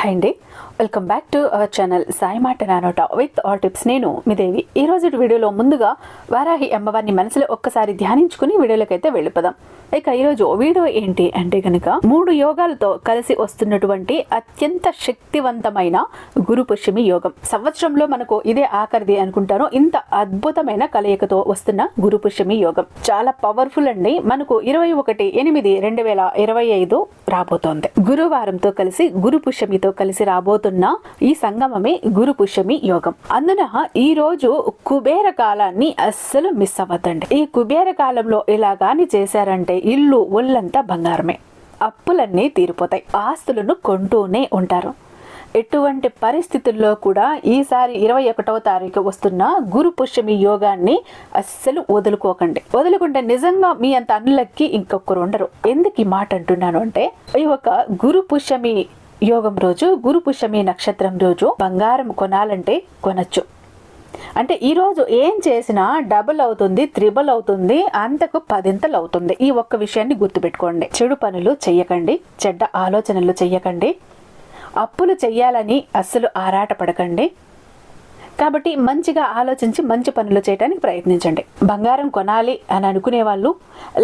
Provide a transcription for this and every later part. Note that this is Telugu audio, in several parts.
హాయ్ అండి. Welcome back to our channel Sai మాట నానోట విత్ ఆల్ టిప్స్ నేను మీ దేవి. ఈ రోజు వీడియోలో ముందుగా వారాహి అమ్మవారిని మనసులో ఒక్కసారి ధ్యానించుకుని వీడియోలోకి అయితే వెళ్ళిపోదాం. ఇక ఈరోజు వీడియో ఏంటి అంటే కనుక మూడు యోగాలతో కలిసి వస్తున్నటువంటి అత్యంత శక్తివంతమైన గురు పుష్యమి యోగం. సంవత్సరంలో మనకు ఇదే ఆఖరిది అనుకుంటాను. ఇంత అద్భుతమైన కలయికతో వస్తున్న గురు పుష్యమి యోగం. చాలా పవర్ఫుల్ అండి. మనకు ఇరవై ఒకటి ఎనిమిది రెండు వేల ఇరవై ఐదు రాబోతోంది. గురువారంతో కలిసి గురు పుష్యమితో కలిసి రాబోతున్న ఈ సంగమమే గురు పుష్యమి యోగం. అందున ఈ రోజు కుబేర కాలాన్ని అస్సలు మిస్ అవ్వద్దండి. ఈ కుబేర కాలంలో ఇలా గాని చేశారంటే ఇల్లు ఒళ్ళంతా బంగారమే. అప్పులన్నీ తీరిపోతాయి. ఆస్తులను కొంటూనే ఉంటారు. ఎటువంటి పరిస్థితుల్లో కూడా ఈసారి ఇరవై ఒకటవ తారీఖు వస్తున్న గురు పుష్యమి యోగాన్ని అస్సలు వదులుకోకండి. వదులుకుంటే నిజంగా మీ అంత అన్నులకి ఇంకొకరు ఉండరు. ఎందుకు ఈ మాట అంటున్నాను అంటే ఈ ఒక గురు పుష్యమి యోగం రోజు గురు పుష్యమి నక్షత్రం రోజు బంగారం కొనాలంటే కొనచ్చు. అంటే ఈరోజు ఏం చేసినా డబుల్ అవుతుంది త్రిబుల్ అవుతుంది అంతకు పదింతలు అవుతుంది. ఈ ఒక్క విషయాన్ని గుర్తుపెట్టుకోండి. చెడు పనులు చెయ్యకండి చెడ్డ ఆలోచనలు చెయ్యకండి అప్పులు చెయ్యాలని అస్సలు ఆరాటపడకండి. కాబట్టి మంచిగా ఆలోచించి మంచి పనులు చేయడానికి ప్రయత్నించండి. బంగారం కొనాలి అని అనుకునే వాళ్ళు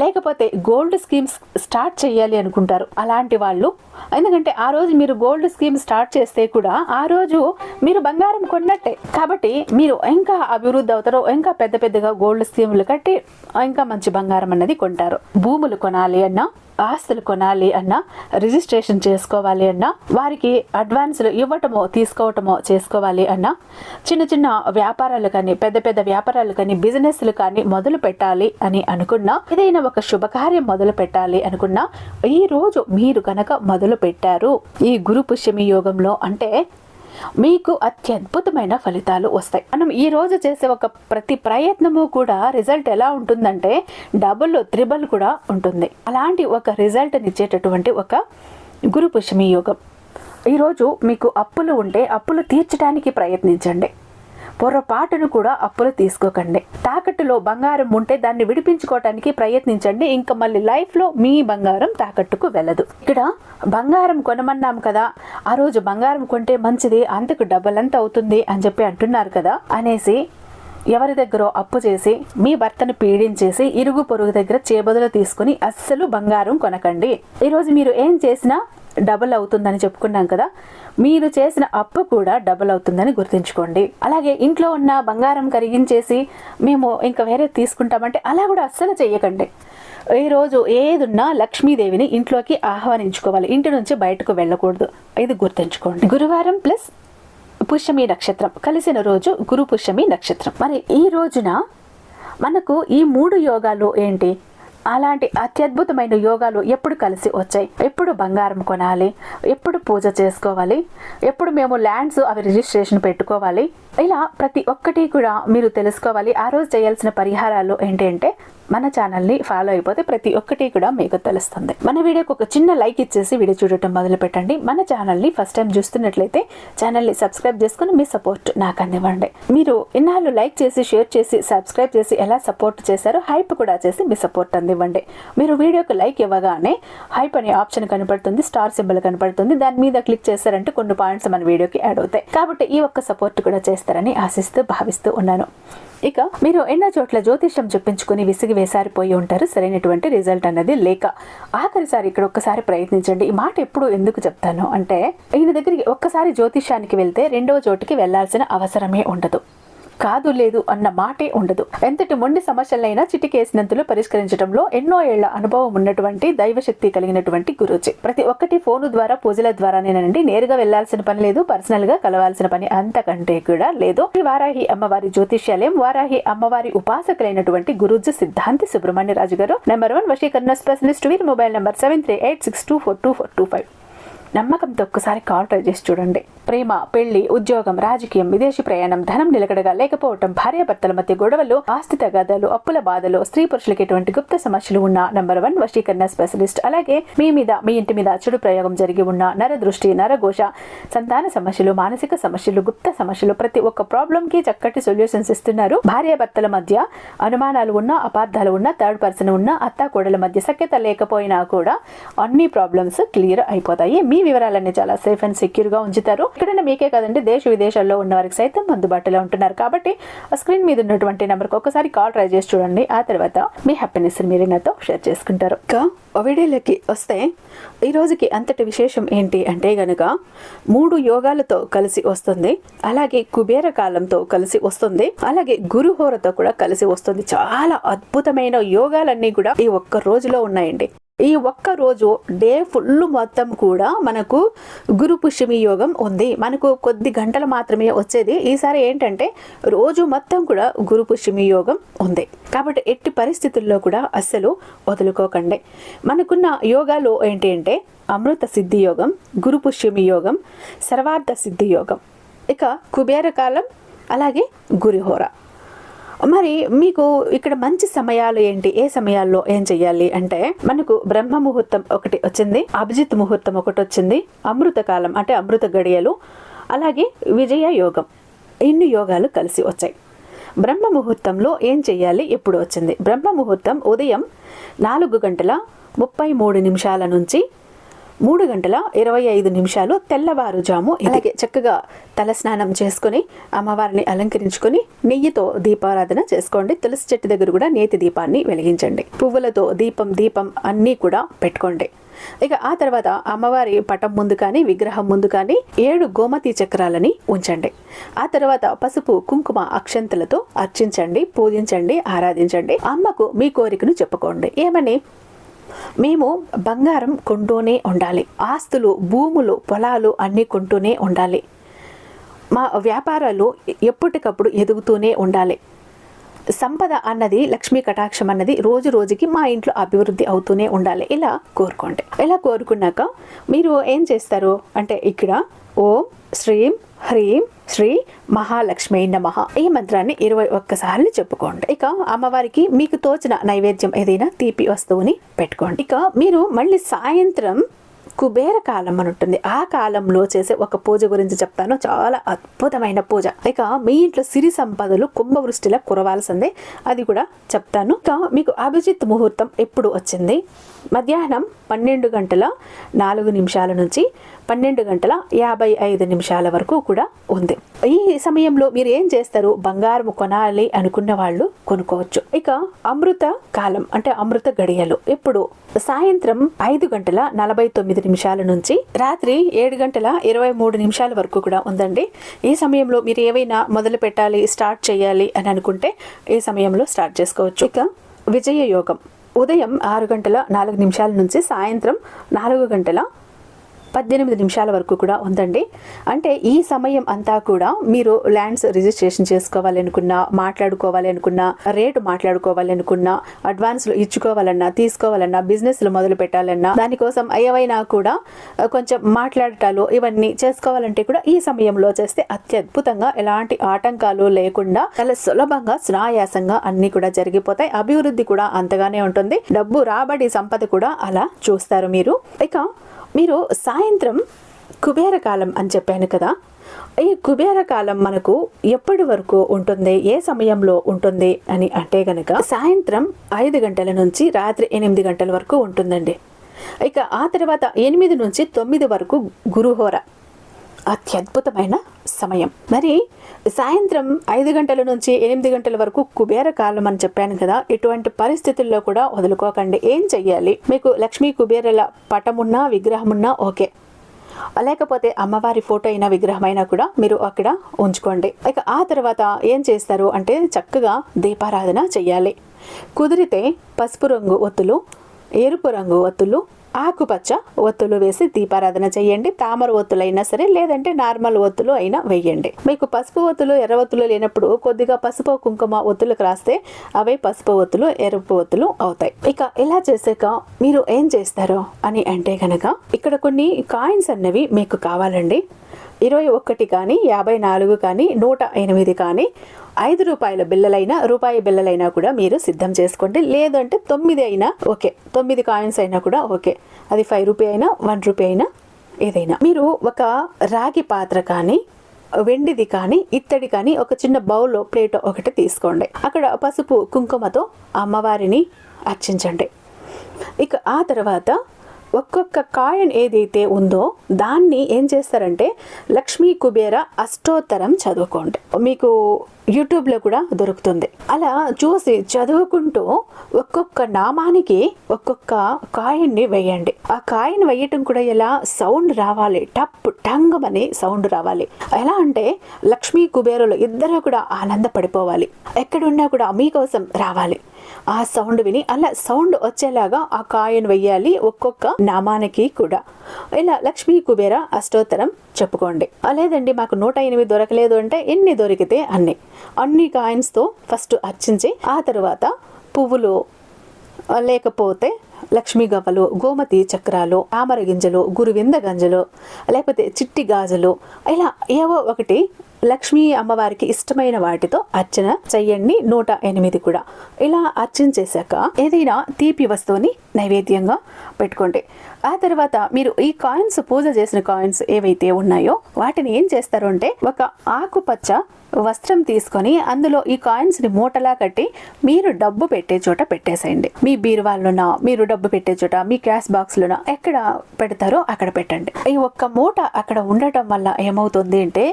లేకపోతే గోల్డ్ స్కీమ్స్ స్టార్ట్ చేయాలి అనుకుంటారు. అలాంటి వాళ్ళు ఎందుకంటే ఆ రోజు మీరు గోల్డ్ స్కీమ్ స్టార్ట్ చేస్తే కూడా ఆ రోజు మీరు బంగారం కొన్నట్టే. కాబట్టి మీరు ఇంకా అభివృద్ధి అవుతారో ఇంకా పెద్ద పెద్దగా గోల్డ్ స్కీములు కట్టి ఇంకా మంచి బంగారం అన్నది కొంటారు. భూములు కొనాలి అన్నా ఆస్తులు కొనాలి అన్నా రిజిస్ట్రేషన్ చేసుకోవాలి అన్నా వారికి అడ్వాన్సులు ఇవ్వటమో తీసుకోవటమో చేసుకోవాలి అన్నా చిన్న చిన్న వ్యాపారాలు కానీ పెద్ద పెద్ద వ్యాపారాలు కానీ బిజినెస్లు కానీ మొదలు పెట్టాలి అని అనుకున్నా ఏదైనా ఒక శుభకార్యం మొదలు పెట్టాలి అనుకున్నా ఈ రోజు మీరు కనుక మొదలు పెట్టారు. ఈ గురు పుష్యమి యోగంలో అంటే మీకు అత్యద్భుతమైన ఫలితాలు వస్తాయి. మనం ఈ రోజు చేసే ఒక ప్రతి ప్రయత్నము కూడా రిజల్ట్ ఎలా ఉంటుందంటే డబుల్ త్రిబుల్ కూడా ఉంటుంది. అలాంటి ఒక రిజల్ట్ ఇచ్చేటటువంటి ఒక గురు పుష్మి యోగం. ఈరోజు మీకు అప్పులు ఉంటే అప్పులు తీర్చడానికి ప్రయత్నించండి. పొరపాటును కూడా అప్పులు తీసుకోకండి. తాకట్టులో బంగారం ఉంటే దాన్ని విడిపించుకోవటానికి ప్రయత్నించండి. ఇంకా మళ్ళీ లైఫ్లో మీ బంగారం తాకట్టుకు వెళ్ళదు. ఇక్కడ బంగారం కొనమన్నాం కదా. ఆ రోజు బంగారం కొంటే మంచిది అంతకు డబ్బులు అంత అవుతుంది అని చెప్పి అంటున్నారు కదా. అనేసి ఎవరి దగ్గర అప్పు చేసి మీ భర్తను పీడించేసి ఇరుగు పొరుగు దగ్గర చేబదులు తీసుకుని అస్సలు బంగారం కొనకండి. ఈరోజు మీరు ఏం చేసినా డబుల్ అవుతుందని చెప్పుకున్నాం కదా మీరు చేసిన అప్పు కూడా డబుల్ అవుతుందని గుర్తుంచుకోండి. అలాగే ఇంట్లో ఉన్న బంగారం కరిగించేసి మేము ఇంకా వేరే తీసుకుంటామంటే అలా కూడా అస్సలు చేయకండి ఈరోజు ఏదున్నా లక్ష్మీదేవిని ఇంట్లోకి ఆహ్వానించుకోవాలి. ఇంటి నుంచి బయటకు వెళ్ళకూడదు. ఇది గుర్తుంచుకోండి. గురువారం ప్లస్ పుష్యమి నక్షత్రం. కలిసిన రోజు గురు పుష్యమి నక్షత్రం. మరి ఈ రోజున మనకు ఈ మూడు యోగాలు ఏంటి? అలాంటి అత్యద్భుతమైన యోగాలు ఎప్పుడు కలిసి వచ్చాయి? ఎప్పుడు బంగారం కొనాలి? ఎప్పుడు పూజ చేసుకోవాలి? ఎప్పుడు మేము ల్యాండ్స్ అవి రిజిస్ట్రేషన్ పెట్టుకోవాలి? ఇలా ప్రతి ఒక్కటి కూడా మీరు తెలుసుకోవాలి. ఆ రోజు చేయాల్సిన పరిహారాలు ఏంటి అంటే మన ఛానల్ని ఫాలో అయిపోతే ప్రతి ఒక్కటి కూడా మీకు తెలుస్తుంది. మన వీడియోకి ఒక చిన్న లైక్ ఇచ్చేసి వీడియో చూడటం మొదలు పెట్టండి. మన ఛానల్ని ఫస్ట్ టైం చూస్తున్నట్లయితే ఛానల్ని సబ్స్క్రైబ్ చేసుకుని మీ సపోర్ట్ నాకు అందివ్వండి. మీరు ఇన్నాళ్ళు లైక్ చేసి షేర్ చేసి సబ్స్క్రైబ్ చేసి ఎలా సపోర్ట్ చేశారో హైప్ కూడా చేసి మీ సపోర్ట్ అందివ్వండి. మీరు వీడియోకి లైక్ ఇవ్వగానే హైప్ అనే ఆప్షన్ కనపడుతుంది స్టార్ సింబల్ కనపడుతుంది. దాని మీద క్లిక్ చేశారంటే కొన్ని పాయింట్స్ మన వీడియోకి యాడ్ అవుతాయి. కాబట్టి ఈ ఒక్క సపోర్ట్ కూడా చేస్తారని ఆశిస్తూ భావిస్తూ ఉన్నాను. ఇక మీరు ఎన్నో చోట్ల జ్యోతిష్యం చెప్పించుకుని విసిగి వేసారిపోయి ఉంటారు. సరైనటువంటి రిజల్ట్ అన్నది లేక ఆఖరిసారి ఇక్కడ ఒక్కసారి ప్రయత్నించండి. ఈ మాట ఎప్పుడు ఎందుకు చెప్తాను అంటే ఈయన దగ్గరికి ఒక్కసారి జ్యోతిష్యానికి వెళ్తే రెండవ చోటుకి వెళ్ళాల్సిన అవసరమే ఉండదు. కాదు లేదు అన్న మాటే ఉండదు. ఎంతటి మొండి సమస్యలైనా చిటికేసినంతలో పరిష్కరించడంలో ఎన్నో ఏళ్ళ అనుభవం ఉన్నటువంటి దైవశక్తి కలిగినటువంటి గురూజీ. ప్రతి ఒక్కటి ఫోను ద్వారా పూజల ద్వారానేనండి. నేరుగా వెళ్ళాల్సిన పని లేదు పర్సనల్గా కలవాల్సిన పని అంతకంటే కూడా లేదు. వారాహి అమ్మవారి జ్యోతిష్యాలయం వారాహి అమ్మవారి ఉపాసకులైనటువంటి గురూజీ సిద్ధాంతి సుబ్రహ్మణ్య రాజు గారు నెంబర్ వన్ వశీకరణ స్పెషలిస్ట్ వీరి mobile number seven three eight six two four two four two five. నమ్మకంతో ఒక్కసారి కాల్ ట్రై చేసి చూడండి. ప్రేమ పెళ్ళి ఉద్యోగం రాజకీయం విదేశీ ప్రయాణం ధనం నిలకడగా లేకపోవటం భార్యాభర్తల మధ్య గొడవలు ఆస్తి తగాదాలు అప్పుల బాధలు స్త్రీ పురుషులకి ఎటువంటి గుప్త సమస్యలు ఉన్న నంబర్ వన్ వశీకరణ స్పెషలిస్ట్ అలాగే మీ మీద మీ ఇంటి మీద చెడు ప్రయోగం జరిగి ఉన్న నర దృష్టి నరఘోష సంతాన సమస్యలు మానసిక సమస్యలు గుప్త సమస్యలు ప్రతి ఒక్క ప్రాబ్లం కి చక్కటి సొల్యూషన్స్ ఇస్తున్నారు. భార్యాభర్తల మధ్య అనుమానాలు ఉన్నా అపార్థాలు ఉన్నా థర్డ్ పర్సన్ ఉన్నా అత్త కోడల మధ్య సఖ్యత లేకపోయినా కూడా అన్ని ప్రాబ్లమ్స్ క్లియర్ అయిపోతాయి. మీ వివరాలన్నీ చాలా సేఫ్ అండ్ సెక్యూర్గా ఉంచుతారు. ఇక్కడ మీకే కదండి దేశ విదేశాల్లో ఉన్న వారికి సైతం అందుబాటులో ఉంటున్నారు. కాబట్టి ఆ స్క్రీన్ మీద ఉన్నటువంటి నెంబర్కి ఒకసారి కాల్ ట్రై చేసి చూడండి. ఆ తర్వాత మీ హ్యాపీనెస్ మీరే నాతో షేర్ చేసుకుంటారు. ఇంకా వీడియోలోకి వస్తే ఈ రోజుకి అంతటి విశేషం ఏంటి అంటే గనుక మూడు యోగాలతో కలిసి వస్తుంది అలాగే కుబేర కాలంతో కలిసి వస్తుంది అలాగే గురుహోరతో కూడా కలిసి వస్తుంది. చాలా అద్భుతమైన యోగాలన్నీ కూడా ఈ ఒక్క రోజులో ఉన్నాయండి. ఈ ఒక్క రోజు డే ఫుల్ మొత్తం కూడా మనకు గురు పుష్యమి యోగం ఉంది. మనకు కొద్ది గంటలు మాత్రమే వచ్చేది. ఈసారి ఏంటంటే రోజు మొత్తం కూడా గురు పుష్యమి యోగం ఉంది. కాబట్టి ఎట్టి పరిస్థితుల్లో కూడా అస్సలు వదులుకోకండి. మనకున్న యోగాలు ఏంటి అంటే అమృత సిద్ధి యోగం గురు పుష్యమి యోగం సర్వార్థ సిద్ధి యోగం. ఇక కుబేర కాలం అలాగే గురిహోర. మరి మీకు ఇక్కడ మంచి సమయాలు ఏంటి? ఏ సమయాల్లో ఏం చెయ్యాలి అంటే మనకు బ్రహ్మ ముహూర్తం ఒకటి వచ్చింది అభిజిత్ ముహూర్తం ఒకటి వచ్చింది అమృత కాలం అంటే అమృత గడియలు అలాగే విజయ యోగం. ఇన్ని యోగాలు కలిసి వచ్చాయి. బ్రహ్మ ముహూర్తంలో ఏం చెయ్యాలి? ఎప్పుడు వచ్చింది? బ్రహ్మ ముహూర్తం ఉదయం నాలుగు గంటల ముప్పై మూడు నిమిషాల నుంచి మూడు గంటల ఇరవై ఐదు నిమిషాలు తెల్లవారుజాము ఇలాగే చక్కగా తలస్నానం చేసుకుని అమ్మవారిని అలంకరించుకొని నెయ్యితో దీపారాధన చేసుకోండి. తులసి చెట్టు దగ్గర కూడా నేతి దీపాన్ని వెలిగించండి. పువ్వులతో దీపం దీపం అన్నీ కూడా పెట్టుకోండి. ఇక ఆ తర్వాత అమ్మవారి పటం ముందు కానీ విగ్రహం ముందు కానీ ఏడు గోమతి చక్రాలని ఉంచండి. ఆ తర్వాత పసుపు కుంకుమ అక్షంతలతో అర్చించండి పూజించండి ఆరాధించండి. అమ్మకు మీ కోరికను చెప్పుకోండి. ఏమని? మేము బంగారం కొంటూనే ఉండాలి. ఆస్తులు భూములు పొలాలు అన్నీ కొంటూనే ఉండాలి. మా వ్యాపారాలు ఎప్పటికప్పుడు ఎదుగుతూనే ఉండాలి. సంపద అన్నది లక్ష్మీ కటాక్షం అన్నది రోజు రోజుకి మా ఇంట్లో అభివృద్ధి అవుతూనే ఉండాలి. ఇలా కోరుకోండి. ఇలా కోరుకున్నాక మీరు ఏం చేస్తారు? అంటే ఇక్కడ ఓం శ్రీం హ్రీం శ్రీ మహాలక్ష్మి నమ. ఈ మంత్రాన్ని ఇరవై ఒక్కసార్లు చెప్పుకోండి. ఇక అమ్మవారికి మీకు తోచిన నైవేద్యం ఏదైనా తీపి వస్తువుని పెట్టుకోండి. ఇక మీరు మళ్ళీ సాయంత్రం కుబేర కాలం అని ఉంటుంది. ఆ కాలంలో చేసే ఒక పూజ గురించి చెప్తాను. చాలా అద్భుతమైన పూజ. ఇక మీ ఇంట్లో సిరి సంపదలు కుంభవృష్టిలా కురవాల్సిందే. అది కూడా చెప్తాను. ఇక మీకు అభిజిత్ ముహూర్తం ఎప్పుడు వచ్చింది? మధ్యాహ్నం పన్నెండు గంటల నాలుగు నిమిషాల నుంచి పన్నెండు గంటల యాభై ఐదు నిమిషాల వరకు కూడా ఉంది. ఈ సమయంలో మీరు ఏం చేస్తారు? బంగారం కొనాలి అనుకున్న వాళ్ళు కొనుక్కోవచ్చు. ఇక అమృత కాలం అంటే అమృత గడియలు. ఇప్పుడు సాయంత్రం ఐదు గంటల నలభై తొమ్మిది నిమిషాల నుంచి రాత్రి ఏడు గంటల ఇరవై మూడు నిమిషాల వరకు కూడా ఉందండి. ఈ సమయంలో మీరు ఏవైనా మొదలు పెట్టాలి స్టార్ట్ చేయాలి అని అనుకుంటే ఈ సమయంలో స్టార్ట్ చేసుకోవచ్చు. ఇక విజయ యోగం. ఉదయం ఆరు గంటల నాలుగు నిమిషాల నుంచి సాయంత్రం నాలుగు గంటల పద్దెనిమిది నిమిషాల వరకు కూడా ఉందండి. అంటే ఈ సమయం అంతా కూడా మీరు ల్యాండ్స్ రిజిస్ట్రేషన్ చేసుకోవాలి అనుకున్నా మాట్లాడుకోవాలి అనుకున్నా రేటు మాట్లాడుకోవాలి అనుకున్నా అడ్వాన్స్లు ఇచ్చుకోవాలన్నా తీసుకోవాలన్నా బిజినెస్లు మొదలు పెట్టాలన్నా దానికోసం ఏవైనా కూడా కొంచెం మాట్లాడటాలు ఇవన్నీ చేసుకోవాలంటే కూడా ఈ సమయంలో చేస్తే అత్యద్భుతంగా ఎలాంటి ఆటంకాలు లేకుండా చాలా సులభంగా సునాయాసంగా అన్ని కూడా జరిగిపోతాయి. అభివృద్ధి కూడా అంతగానే ఉంటుంది. డబ్బు రాబడి సంపద కూడా అలా చూస్తారు మీరు. ఇక మీరు సాయంత్రం కుబేర కాలం అని చెప్పాను కదా ఈ కుబేర కాలం మనకు ఎప్పటి వరకు ఉంటుంది ఏ సమయంలో ఉంటుంది అని అంటే గనక సాయంత్రం ఐదు గంటల నుంచి రాత్రి ఎనిమిది గంటల వరకు ఉంటుందండి. ఇక ఆ తర్వాత ఎనిమిది నుంచి తొమ్మిది వరకు గురుహోర. అత్యద్భుతమైన సమయం. మరి సాయంత్రం ఐదు గంటల నుంచి ఎనిమిది గంటల వరకు కుబేర కాలం అని చెప్పాను కదా ఇటువంటి పరిస్థితుల్లో కూడా వదులుకోకండి. ఏం చెయ్యాలి? మీకు లక్ష్మీ కుబేరల పటమున్నా విగ్రహమున్నా ఓకే. లేకపోతే అమ్మవారి ఫోటో అయిన విగ్రహమైనా కూడా మీరు అక్కడ ఉంచుకోండి. ఇక ఆ తర్వాత ఏం చేస్తారు అంటే చక్కగా దీపారాధన చెయ్యాలి. కుదిరితే పసుపు రంగు ఒత్తులు ఎరుపు రంగు ఒత్తులు ఆకుపచ్చ ఒత్తులు వేసి దీపారాధన చేయండి. తామర ఒత్తులు అయినా సరే లేదంటే నార్మల్ ఒత్తులు అయినా వేయండి. మీకు పసుపు ఒత్తులు ఎర్ర ఒత్తులు లేనప్పుడు కొద్దిగా పసుపు కుంకుమ ఒత్తులకు రాస్తే అవే పసుపు ఒత్తులు ఎరుపు ఒత్తులు అవుతాయి. ఇక ఇలా చేసాక మీరు ఏం చేస్తారు అని అంటే గనక ఇక్కడ కొన్ని కాయిన్స్ అన్నవి మీకు కావాలండి. ఇరవై ఒకటి కానీ యాభై నాలుగు కానీ నూట ఎనిమిది కానీ ఐదు రూపాయల బిల్లలైనా రూపాయి బిల్లలైనా కూడా మీరు సిద్ధం చేసుకోండి. లేదంటే తొమ్మిది అయినా ఓకే. తొమ్మిది కాయిన్స్ అయినా కూడా ఓకే. అది ఫైవ్ రూపీ అయినా వన్ రూపీ అయినా ఏదైనా. మీరు ఒక రాగి పాత్ర కానీ వెండిది కానీ ఇత్తడి కానీ ఒక చిన్న బౌల్లో ప్లేట్ ఒకటి తీసుకోండి. అక్కడ పసుపు కుంకుమతో అమ్మవారిని అర్చించండి. ఇక ఆ తర్వాత ఒక్కొక్క కాయిన్ ఏదైతే ఉందో దాన్ని ఏం చేస్తారంటే లక్ష్మీ కుబేర అష్టోత్తరం చదువుకోండి. మీకు యూట్యూబ్లో కూడా దొరుకుతుంది. అలా చూసి చదువుకుంటూ ఒక్కొక్క నామానికి ఒక్కొక్క కాయిన్ని వేయండి. ఆ కాయిన్ వేయటం కూడా ఎలా? సౌండ్ రావాలి. టప్ టంగ్ అని సౌండ్ రావాలి. ఎలా అంటే లక్ష్మీ కుబేరులు ఇద్దరు కూడా ఆనందపడిపోవాలి. ఎక్కడున్నా కూడా మీకోసం రావాలి. ఆ సౌండ్ విని అలా సౌండ్ వచ్చేలాగా ఆ కాయిన్ వెయ్యాలి ఒక్కొక్క నామానికి కూడా. ఇలా లక్ష్మీ కుబేర అష్టోత్తరం చెప్పుకోండి. లేదండి మాకు నూట ఎనిమిది దొరకలేదు అంటే ఎన్ని దొరికితే అన్ని. అన్ని కాయిన్స్తో ఫస్ట్ అర్చించి ఆ తర్వాత పువ్వులు లేకపోతే లక్ష్మీ గవ్వలు గోమతి చక్రాలు తామర గింజలు గురువింద గంజలు లేకపోతే చిట్టి గాజులు ఇలా ఏవో ఒకటి లక్ష్మీ అమ్మవారికి ఇష్టమైన వాటితో అర్చన చెయ్యండి. నూట ఎనిమిది కూడా. ఇలా అర్చన చేశాక ఏదైనా తీపి వస్తువుని నైవేద్యంగా పెట్టుకోండి. ఆ తర్వాత మీరు ఈ కాయిన్స్ పూజ చేసిన కాయిన్స్ ఏవైతే ఉన్నాయో వాటిని ఏం చేస్తారు అంటే ఒక ఆకుపచ్చ వస్త్రం తీసుకొని అందులో ఈ కాయిన్స్ని మూటలా కట్టి మీరు డబ్బు పెట్టే చోట పెట్టేసేయండి. మీ బీరువాల్లోనా మీరు డబ్బు పెట్టే చోట మీ క్యాష్ బాక్స్లోనా ఎక్కడ పెడతారో అక్కడ పెట్టండి. ఈ ఒక్క మూట అక్కడ ఉండటం వల్ల ఏమవుతుంది అంటే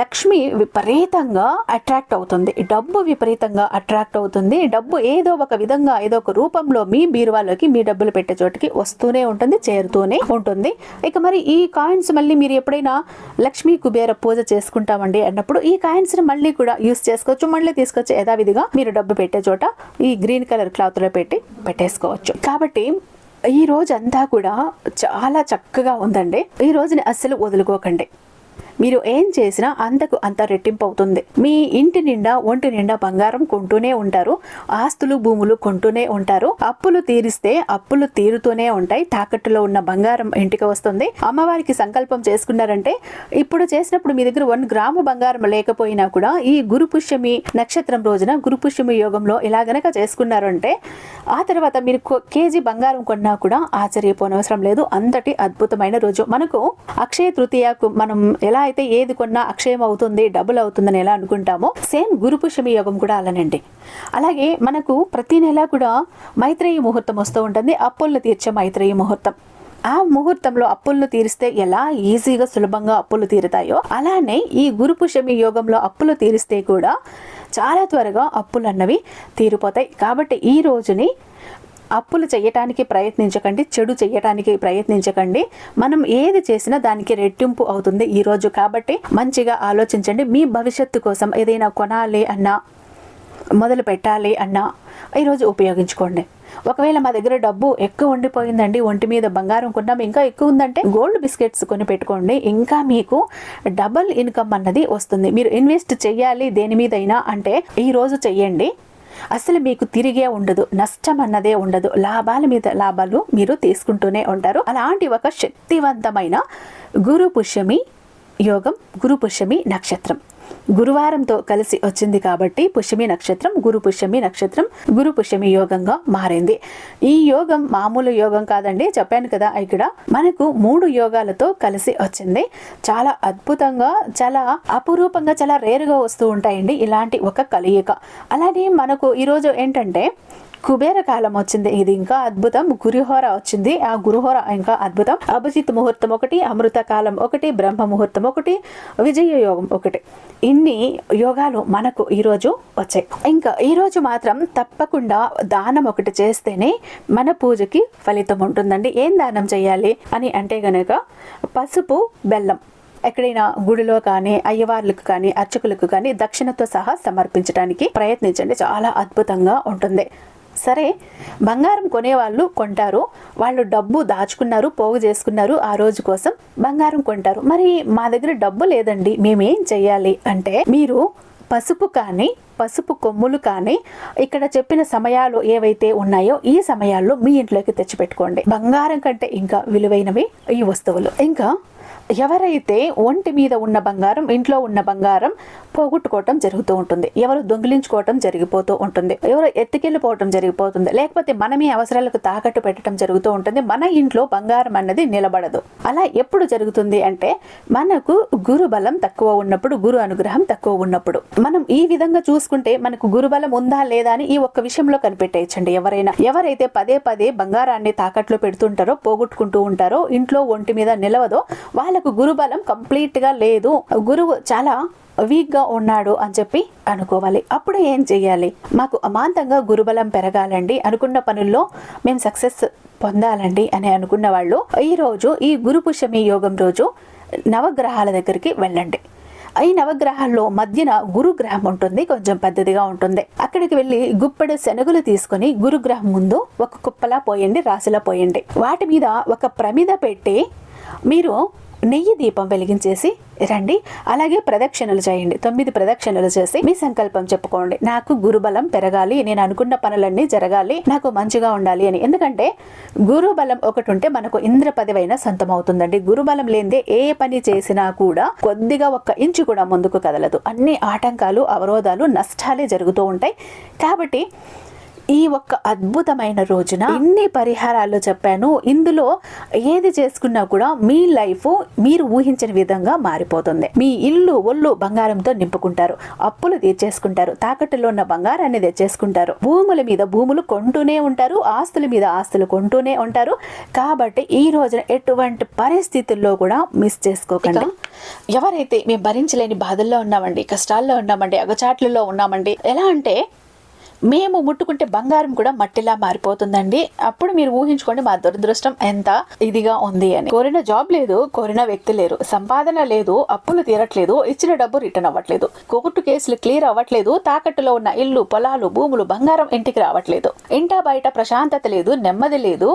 లక్ష్మి విపరీతంగా అట్రాక్ట్ అవుతుంది. డబ్బు విపరీతంగా అట్రాక్ట్ అవుతుంది. డబ్బు ఏదో ఒక విధంగా ఏదో ఒక రూపంలో మీ బీరువాలోకి మీ డబ్బులు పెట్టే చోటికి వస్తూనే ఉంటుంది చేరుతూనే ఉంటుంది. ఇక మరి ఈ కాయిన్స్ మళ్ళీ మీరు ఎప్పుడైనా లక్ష్మీ కుబేర పూజ చేసుకుంటామండి అన్నప్పుడు ఈ కాయిన్స్ ని మళ్ళీ కూడా యూస్ చేసుకోవచ్చు. మళ్ళీ తీసుకొచ్చి యథావిధిగా మీరు డబ్బు పెట్టే చోట ఈ గ్రీన్ కలర్ క్లాత్లో పెట్టి పెట్టేసుకోవచ్చు. కాబట్టి ఈ రోజంతా కూడా చాలా చక్కగా ఉందండి. ఈ రోజుని అస్సలు వదులుకోకండి. మీరు ఏం చేసినా అంతకు అంత రెట్టింపు అవుతుంది మీ ఇంటి నిండా ఒంటి నిండా బంగారం కొంటూనే ఉంటారు. ఆస్తులు భూములు కొంటూనే ఉంటారు. అప్పులు తీరిస్తే అప్పులు తీరుతూనే ఉంటాయి. తాకట్టులో ఉన్న బంగారం ఇంటికి వస్తుంది. అమ్మవారికి సంకల్పం చేసుకున్నారంటే ఇప్పుడు చేసినప్పుడు మీ దగ్గర వన్ గ్రాము బంగారం లేకపోయినా కూడా ఈ గురు పుష్యమి నక్షత్రం రోజున గురు పుష్యమి యోగంలో ఇలా గనక చేసుకున్నారంటే ఆ తర్వాత మీరు కొ- కేజీ బంగారం కొన్నా కూడా ఆశ్చర్యపోనవసరం లేదు. అంతటి అద్భుతమైన రోజు. మనకు అక్షయ తృతీయకు మనం ఎలా అయితే ఏది కొన్నా అక్షయం అవుతుంది డబుల్ అవుతుందని ఎలా అనుకుంటామో సేమ్ గురుపుషమి యోగం కూడా అలానండి. అలాగే మనకు ప్రతి నెల కూడా మైత్రేయి ముహూర్తం వస్తూ ఉంటుంది అప్పులను తీర్చే మైత్రేయి ముహూర్తం. ఆ ముహూర్తంలో అప్పులను తీరిస్తే ఎలా ఈజీగా సులభంగా అప్పులు తీరుతాయో అలానే ఈ గురుపుషమి యోగంలో అప్పులు తీరిస్తే కూడా చాలా త్వరగా అప్పులు అన్నవి తీరిపోతాయి. కాబట్టి ఈ రోజుని అప్పులు చేయటానికి ప్రయత్నించకండి చెడు చేయటానికి ప్రయత్నించకండి. మనం ఏది చేసినా దానికి రెట్టింపు అవుతుంది ఈరోజు కాబట్టి మంచిగా ఆలోచించండి. మీ భవిష్యత్తు కోసం ఏదైనా కొనాలి అన్నా మొదలు పెట్టాలి అన్నా ఈరోజు ఉపయోగించుకోండి. ఒకవేళ మా దగ్గర డబ్బు ఎక్కువ ఉండిపోయిందండి ఒంటి మీద బంగారం కొన్నాం ఇంకా ఎక్కువ ఉందంటే గోల్డ్ బిస్కెట్స్ కొని పెట్టుకోండి. ఇంకా మీకు డబల్ ఇన్కమ్ అన్నది వస్తుంది. మీరు ఇన్వెస్ట్ చేయాలి దేని మీదైనా అంటే ఈ రోజు చెయ్యండి. అసలు మీకు తిరిగే ఉండదు నష్టం అన్నదే ఉండదు. లాభాల మీద లాభాలు మీరు తీసుకుంటూనే ఉంటారు. అలాంటి ఒక శక్తివంతమైన గురు పుష్యమి యోగం గురు పుష్యమి నక్షత్రం. గురువారంతో కలిసి వచ్చింది కాబట్టి పుష్యమి నక్షత్రం గురు పుష్యమి నక్షత్రం గురు పుష్యమి యోగంగా మారింది. ఈ యోగం మామూలు యోగం కాదండి చెప్పాను కదా ఇక్కడ. మనకు మూడు యోగాలతో కలిసి వచ్చింది. చాలా అద్భుతంగా చాలా అపురూపంగా చాలా రేరుగా వస్తూ ఉంటాయండి ఇలాంటి ఒక కలియిక. అలానే మనకు ఈరోజు ఏంటంటే కుబేర కాలం వచ్చింది. ఇది ఇంకా అద్భుతం. గురుహోర వచ్చింది. ఆ గురుహోర ఇంకా అద్భుతం. అభిజిత్ ముహూర్తం ఒకటి అమృత కాలం ఒకటి బ్రహ్మ ముహూర్తం ఒకటి విజయ యోగం ఒకటి. ఇన్ని యోగాలు మనకు ఈరోజు వచ్చాయి. ఇంకా ఈరోజు మాత్రం తప్పకుండా దానం ఒకటి చేస్తేనే మన పూజకి ఫలితం ఉంటుందండి. ఏం దానం చేయాలి అని అంటే గనక పసుపు బెల్లం ఎక్కడైనా గుడిలో కానీ అయ్యవార్లకు కానీ అర్చకులకు కానీ దక్షిణతో సహా సమర్పించడానికి ప్రయత్నించండి. చాలా అద్భుతంగా ఉంటుంది. సరే బంగారం కొనేవాళ్ళు కొంటారు. వాళ్ళు డబ్బు దాచుకున్నారు పోగు చేసుకున్నారు ఆ రోజు కోసం బంగారం కొంటారు. మరి మా దగ్గర డబ్బు లేదండి. మేమేం చెయ్యాలి అంటే మీరు పసుపు కానీ పసుపు కొమ్ములు కానీ ఇక్కడ చెప్పిన సమయాలు ఏవైతే ఉన్నాయో ఈ సమయాల్లో మీ ఇంట్లోకి తెచ్చిపెట్టుకోండి. బంగారం కంటే ఇంకా విలువైనవి ఈ వస్తువులు. ఇంకా ఎవరైతే ఒంటి మీద ఉన్న బంగారం ఇంట్లో ఉన్న బంగారం పోగొట్టుకోవటం జరుగుతూ ఉంటుంది. ఎవరు దొంగిలించుకోవటం జరిగిపోతూ ఉంటుంది. ఎవరు ఎత్తుకెళ్ళిపోవటం జరిగిపోతుంది. లేకపోతే మనమే అవసరాలకు తాకట్టు పెట్టడం జరుగుతూ ఉంటుంది. మన ఇంట్లో బంగారం అన్నది నిలబడదు. అలా ఎప్పుడు జరుగుతుంది అంటే మనకు గురు బలం తక్కువ ఉన్నప్పుడు గురు అనుగ్రహం తక్కువ ఉన్నప్పుడు. మనం ఈ విధంగా చూసుకుంటే మనకు గురుబలం ఉందా లేదా అని ఈ ఒక్క విషయంలో కనిపెట్టేయచ్చండి ఎవరైనా. ఎవరైతే పదే పదే బంగారాన్ని తాకట్లో పెడుతుంటారో పోగొట్టుకుంటూ ఉంటారో ఇంట్లో ఒంటి మీద నిలవదో వాళ్ళకు గురుబలం కంప్లీట్గా లేదు. గురువు చాలా వీక్గా ఉన్నాడు అని చెప్పి అనుకోవాలి. అప్పుడు ఏం చెయ్యాలి మాకు అమాంతంగా గురుబలం పెరగాలండి. అనుకున్న పనుల్లో మేము సక్సెస్ పొందాలండి అని అనుకున్న వాళ్ళు ఈ రోజు ఈ గురుపుషమి యోగం రోజు నవగ్రహాల దగ్గరికి వెళ్ళండి. ఈ నవగ్రహాల్లో మధ్యన గురుగ్రహం ఉంటుంది. కొంచెం పెద్దదిగా ఉంటుంది. అక్కడికి వెళ్ళి గుప్పెడు శనగులు తీసుకొని గురుగ్రహం ముందు ఒక కుప్పలా పోయండి రాశిలా పోయండి. వాటి మీద ఒక ప్రమిద పెట్టి మీరు నెయ్యి దీపం వెలిగించేసి రండి. అలాగే ప్రదక్షిణలు చేయండి. తొమ్మిది ప్రదక్షిణలు చేసి మీ సంకల్పం చెప్పుకోండి. నాకు గురుబలం పెరగాలి నేను అనుకున్న పనులన్నీ జరగాలి నాకు మంచిగా ఉండాలి అని. ఎందుకంటే గురుబలం ఒకటి ఉంటే మనకు ఇంద్ర పదవైన సొంతం అవుతుందండి గురుబలం లేనిదే ఏ పని చేసినా కూడా కొద్దిగా ఒక్క ఇంచు కూడా ముందుకు కదలదు. అన్ని ఆటంకాలు అవరోధాలు నష్టాలే జరుగుతూ ఉంటాయి. కాబట్టి ఈ ఒక్క అద్భుతమైన రోజున ఇన్ని పరిహారాలు చెప్పాను. ఇందులో ఏది చేసుకున్నా కూడా మీ లైఫ్ మీరు ఊహించిన విధంగా మారిపోతుంది. మీ ఇల్లు ఒళ్ళు బంగారంతో నింపుకుంటారు. అప్పులు తీర్చేసుకుంటారు. తాకట్టులో ఉన్న బంగారాన్ని తెచ్చేసుకుంటారు. భూముల మీద భూములు కొంటూనే ఉంటారు. ఆస్తుల మీద ఆస్తులు కొంటూనే ఉంటారు. కాబట్టి ఈ రోజున ఎటువంటి పరిస్థితుల్లో కూడా మిస్ చేసుకోకండి. ఎవరైతే మేము భరించలేని బాధల్లో ఉన్నామండి కష్టాల్లో ఉన్నామండి అగచాట్లలో ఉన్నామండి ఎలా అంటే మేము ముట్టుకుంటే బంగారం కూడా మట్టిలా మారిపోతుందండి. అప్పుడు మీరు ఊహించుకోండి మా దురదృష్టం ఎంత ఇదిగా ఉంది అని. కోరిన జాబ్ లేదు కోరిన వ్యక్తి లేరు. సంపాదన లేదు అప్పులు తీరట్లేదు ఇచ్చిన డబ్బు రిటర్న్ అవ్వట్లేదు. కోర్టు కేసులు క్లియర్ అవ్వట్లేదు తాకట్టులో ఉన్న ఇల్లు పొలాలు భూములు బంగారం ఇంటికి రావట్లేదు. ఇంటా బయట ప్రశాంతత లేదు నెమ్మది లేదు.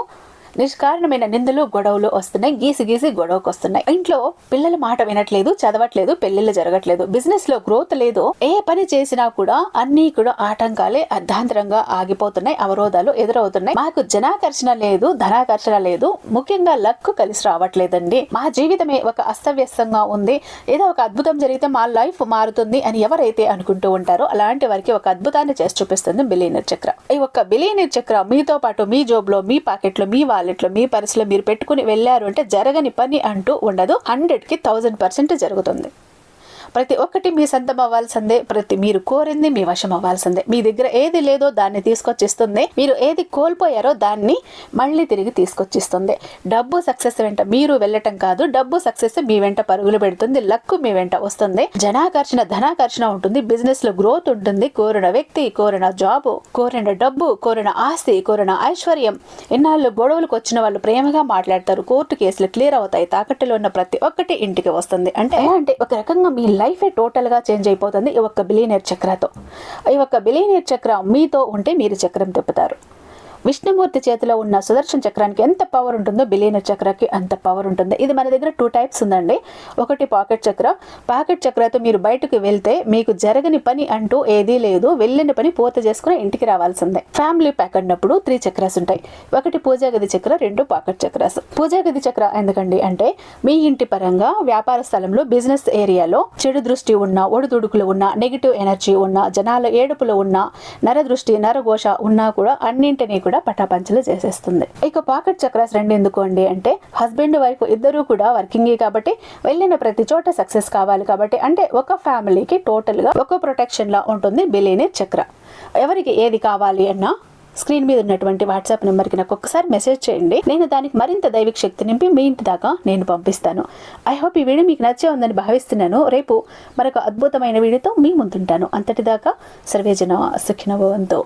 నిష్కారణమైన నిందలు గొడవలు వస్తున్నాయి. గీసి గీసి గొడవకు వస్తున్నాయి. ఇంట్లో పిల్లల మాట వినట్లేదు చదవట్లేదు పెళ్ళిళ్ళు జరగట్లేదు. బిజినెస్లో గ్రోత్ లేదు. ఏ పని చేసినా కూడా అన్ని కూడా ఆటంకాలే అర్ధాంతరంగా ఆగిపోతున్నాయి అవరోధాలు ఎదురవుతున్నాయి. మాకు జనాకర్షణ లేదు ధనాకర్షణ లేదు. ముఖ్యంగా లక్ కలిసి రావట్లేదండి. మా జీవితమే ఒక అస్తవ్యస్తంగా ఉంది. ఏదో ఒక అద్భుతం జరిగితే మా లైఫ్ మారుతుంది అని ఎవరైతే అనుకుంటూ ఉంటారో అలాంటి వారికి ఒక అద్భుతాన్ని చేసి చూపిస్తుంది బిలీనర్ చక్ర. ఈ ఒక్క బిలీనర్ చక్ర మీతో పాటు మీ జోబ్లో మీ పాకెట్లో మీ వాలెట్లో మీ పర్సులో మీరు పెట్టుకుని వెళ్ళారు అంటే జరగని పని అంటూ ఉండదు. హండ్రెడ్కి థౌజండ్ పర్సెంట్ జరుగుతుంది. ప్రతి ఒక్కటి మీ సొంతం అవ్వాల్సిందే ప్రతి మీరు కోరింది మీ వశం అవ్వాల్సిందే మీ దగ్గర ఏది లేదో దాన్ని తీసుకొచ్చిస్తుంది. మీరు ఏది కోల్పోయారో దాన్ని మళ్ళీ తిరిగి తీసుకొచ్చిస్తుంది. డబ్బు సక్సెస్ వెంట మీరు వెళ్ళటం కాదు డబ్బు సక్సెస్ మీ వెంట పరుగులు పెడుతుంది లక్ మీ వెంట వస్తుంది. జనాకర్షణ ధనాకర్షణ ఉంటుంది బిజినెస్లో గ్రోత్ ఉంటుంది కోరిన వ్యక్తి కోరిన జాబ్ కోరిన డబ్బు కోరిన ఆస్తి కోరిన ఐశ్వర్యం. ఎన్నాళ్ళు గొడవలకు వచ్చిన వాళ్ళు ప్రేమగా మాట్లాడతారు కోర్టు కేసులు క్లియర్ అవుతాయి తాకట్టులో ఉన్న ప్రతి ఒక్కటి ఇంటికి వస్తుంది. అంటే అంటే ఒక రకంగా మీ లైఫ్ టోటల్గా చేంజ్ అయిపోతుంది ఈ ఒక్క బిలీనియర్ చక్రతో. ఈ ఒక్క బిలీనియర్ చక్ర మీతో ఉంటే మీరు చక్రం తిప్పుతారు. విష్ణుమూర్తి చేతిలో ఉన్న సుదర్శన చక్రానికి ఎంత పవర్ ఉంటుందో బిలియనర్ చక్రకి అంత పవర్ ఉంటుంది. ఇది మన దగ్గర టూ టైప్స్ ఉందండి. ఒకటి పాకెట్ చక్ర. పాకెట్ చక్రతో మీరు బయటకు వెళ్తే మీకు జరగని పని అంటూ ఏదీ లేదు. వెళ్ళిన పని పూర్తి చేసుకుని ఇంటికి రావాల్సిందే. ఫ్యామిలీ ప్యాక్ అన్నప్పుడు త్రీ చక్రాస్ ఉంటాయి. ఒకటి పూజా గది చక్ర రెండు పాకెట్ చక్రాస్. పూజా గది చక్ర ఎందుకండి అంటే మీ ఇంటి పరంగా వ్యాపార స్థలంలో బిజినెస్ ఏరియాలో చెడు దృష్టి ఉన్న ఒడిదుడుకులు ఉన్న నెగిటివ్ ఎనర్జీ ఉన్న జనాల ఏడుపులు ఉన్న నరదృష్టి నరఘోష ఉన్నా కూడా అన్నింటినీ కూడా పటాపంచలు చేసేస్తుంది. ఇక పాకెట్ చక్రాస్ రెండు ఎందుకు అండి అంటే హస్బెండ్ వైఫ్ ఇద్దరు కూడా వర్కింగ్ కాబట్టి వెళ్ళిన ప్రతి చోట సక్సెస్ కావాలి కాబట్టి అంటే ఒక ఫ్యామిలీకి టోటల్గా ఒక ప్రొటెక్షన్ లా ఉంటుంది బిలియనీ చక్ర. ఎవరికి ఏది కావాలి అన్నా స్క్రీన్ మీద ఉన్నటువంటి వాట్సాప్ నెంబర్కి నాకు ఒకసారి మెసేజ్ చేయండి. నేను దానికి మరింత దైవిక శక్తి నింపి మీ ఇంటి దాకా నేను పంపిస్తాను. ఐ హోప్ ఈ వీడియో మీకు నచ్చే ఉందని భావిస్తున్నాను. రేపు మరొక అద్భుతమైన వీడియోతో మీ ముందుంటాను. అంతటిదాకా సర్వేజన సుఖినభవంతో